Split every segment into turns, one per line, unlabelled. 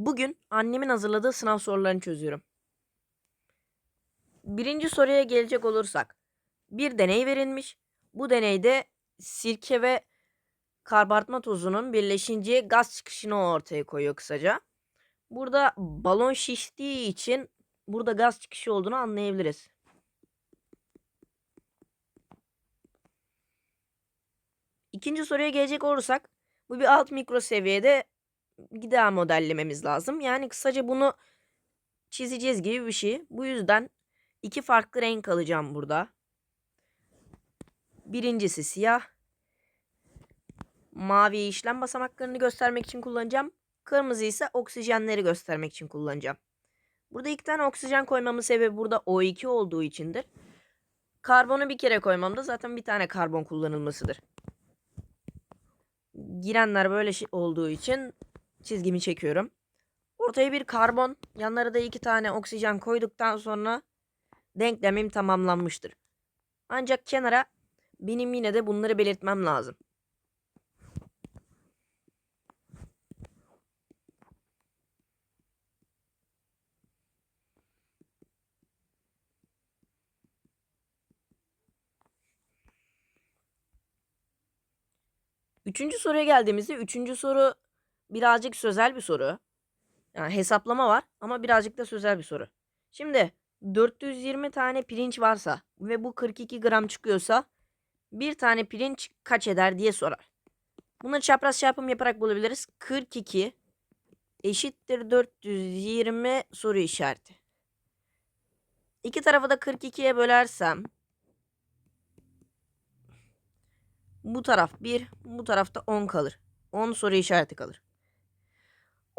Bugün annemin hazırladığı sınav sorularını çözüyorum. Birinci soruya gelecek olursak. Bir deney verilmiş. Bu deneyde sirke ve kabartma tozunun birleşince gaz çıkışını ortaya koyuyor kısaca. Burada balon şiştiği için burada gaz çıkışı olduğunu anlayabiliriz. İkinci soruya gelecek olursak bu bir alt mikro seviyede gıda modellememiz lazım. Yani kısaca bunu çizeceğiz gibi bir şey. Bu yüzden iki farklı renk alacağım burada. Birincisi siyah. Mavi işlem basamaklarını göstermek için kullanacağım. Kırmızı ise oksijenleri göstermek için kullanacağım. Burada iki tane oksijen koymamın sebebi burada O2 olduğu içindir. Karbonu bir kere koymamda zaten bir tane karbon kullanılmasıdır. Girenler böyle şey olduğu için çizgimi çekiyorum. Ortaya bir karbon, yanlara da iki tane oksijen koyduktan sonra denklemim tamamlanmıştır. Ancak kenara benim yine de bunları belirtmem lazım. Üçüncü soruya geldiğimizde üçüncü soru birazcık sözel bir soru. Yani hesaplama var ama birazcık da sözel bir soru. Şimdi 420 tane pirinç varsa ve bu 42 gram çıkıyorsa bir tane pirinç kaç eder diye sorar. Bunları çapraz çarpım yaparak bulabiliriz. 42 eşittir 420 soru işareti. İki tarafı da 42'ye bölersem bu taraf 1, bu tarafta 10 kalır. 10 soru işareti kalır.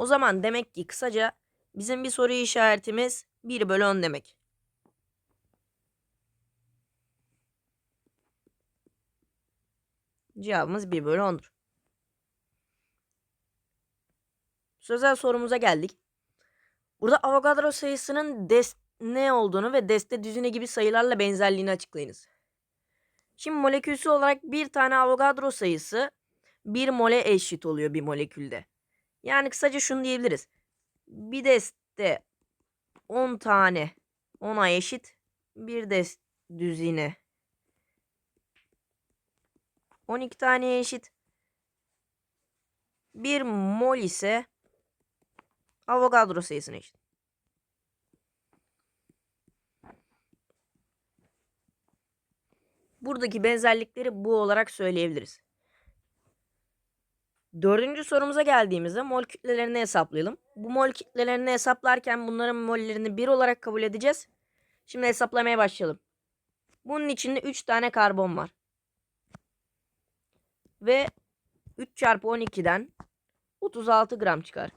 O zaman demek ki kısaca bizim bir soru işaretimiz 1 bölü 10 demek. Cevabımız 1 bölü 10'dur. Sözel sorumuza geldik. Burada Avogadro sayısının des ne olduğunu ve deste düzine gibi sayılarla benzerliğini açıklayınız. Şimdi molekülsü olarak bir tane Avogadro sayısı bir mole eşit oluyor bir molekülde. Yani kısaca şunu diyebiliriz. Bir deste 10 tane 10'a eşit. Bir dest düzine 12 tane eşit. Bir mol ise Avogadro sayısına eşit. Buradaki benzerlikleri bu olarak söyleyebiliriz. Dördüncü sorumuza geldiğimizde mol kütlelerini hesaplayalım. Bu mol kütlelerini hesaplarken bunların mollerini 1 olarak kabul edeceğiz. Şimdi hesaplamaya başlayalım. Bunun içinde 3 tane karbon var. Ve 3 çarpı 12'den 36 gram çıkar.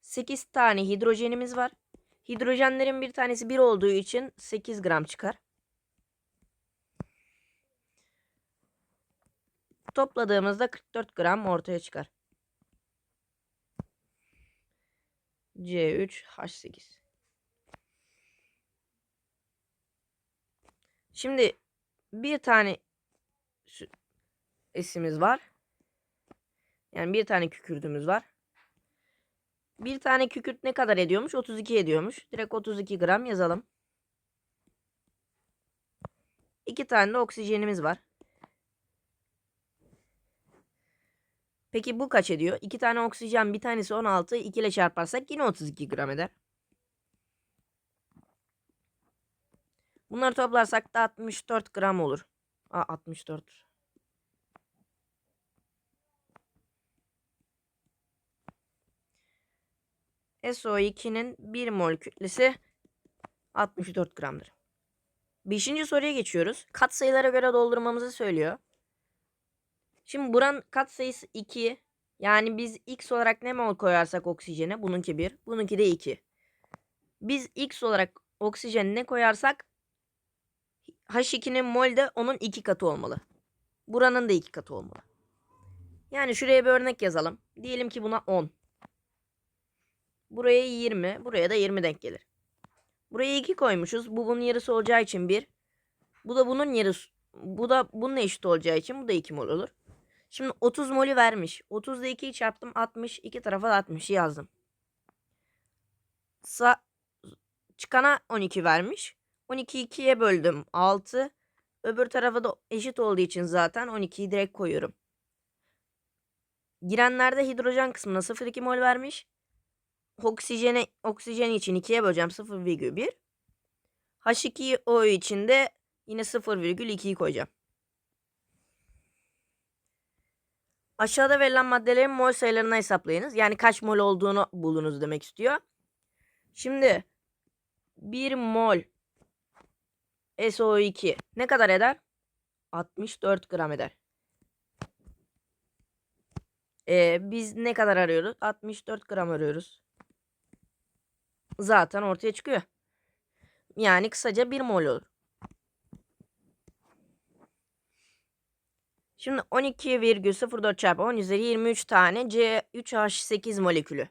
8 tane hidrojenimiz var. Hidrojenlerin bir tanesi 1 olduğu için 8 gram çıkar. Topladığımızda 44 gram ortaya çıkar. C3H8. Şimdi bir tane esimiz var. Yani bir tane kükürdümüz var. Bir tane kükürt ne kadar ediyormuş? 32 ediyormuş. Direkt 32 gram yazalım. İki tane de oksijenimiz var. Peki bu kaç ediyor? İki tane oksijen bir tanesi 16. 2 ile çarparsak yine 32 gram eder. Bunları toplarsak da 64 gram olur. Aa 64. SO2'nin 1 mol kütlesi 64 gramdır. Beşinci soruya geçiyoruz. Kat sayılara göre doldurmamızı söylüyor. Şimdi buranın kat sayısı 2. Yani biz x olarak ne mol koyarsak oksijene bununki 1. Bununki de 2. Biz x olarak oksijene ne koyarsak H2'nin mol de onun 2 katı olmalı. Buranın da 2 katı olmalı. Yani şuraya bir örnek yazalım. Diyelim ki buna 10. Buraya 20. Buraya da 20 denk gelir. Buraya 2 koymuşuz. Bu bunun yarısı olacağı için 1. Bu da bunun yarısı. Bu da bunun eşit olacağı için bu da 2 mol olur. Şimdi 30 molü vermiş. 30 ile 2'yi çarptım 60. iki tarafa da 60 yazdım. Sa çıkana 12 vermiş. 12'yi 2'ye böldüm 6. Öbür tarafa da eşit olduğu için zaten 12'yi direkt koyuyorum. Girenlerde hidrojen kısmına 0,2 mol vermiş. Oksijene, oksijen için 2'ye böleceğim 0,1. H2O için de yine 0,2'yi koyacağım. Aşağıda verilen maddelerin mol sayılarını hesaplayınız. Yani kaç mol olduğunu bulunuz demek istiyor. Şimdi 1 mol SO2 ne kadar eder? 64 gram eder. Ee, biz ne kadar arıyoruz? 64 gram arıyoruz. Zaten ortaya çıkıyor. Yani kısaca 1 mol olur. Şimdi 12,04 çarpı 10 üzeri 23 tane C3H8 molekülü.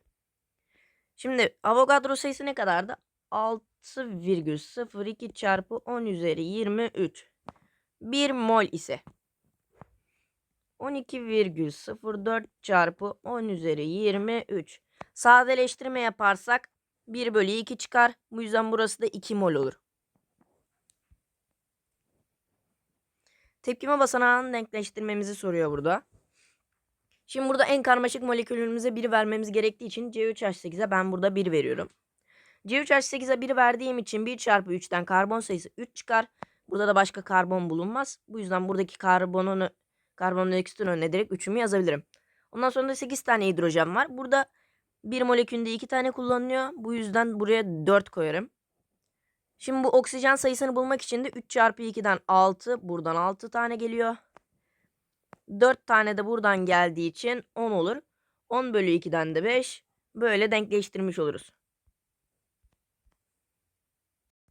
Şimdi Avogadro sayısı ne kadardı? 6,02 çarpı 10 üzeri 23. 1 mol ise 12,04 çarpı 10 üzeri 23. Sadeleştirme yaparsak 1 bölü 2 çıkar. Bu yüzden burası da 2 mol olur. Tepkime basanağını denkleştirmemizi soruyor burada. Şimdi burada en karmaşık molekülümüze 1 vermemiz gerektiği için C3H8'e ben burada 1 veriyorum. C3H8'e 1 verdiğim için 1 çarpı 3'ten karbon sayısı 3 çıkar. Burada da başka karbon bulunmaz. Bu yüzden buradaki karbonunu karbondioksitin önüne direkt 3'ümü yazabilirim. Ondan sonra da 8 tane hidrojen var. Burada bir molekülde 2 tane kullanılıyor. Bu yüzden buraya 4 koyarım. Şimdi bu oksijen sayısını bulmak için de 3 çarpı 2'den 6. Buradan 6 tane geliyor. 4 tane de buradan geldiği için 10 olur. 10 bölü 2'den de 5. Böyle denkleştirmiş oluruz.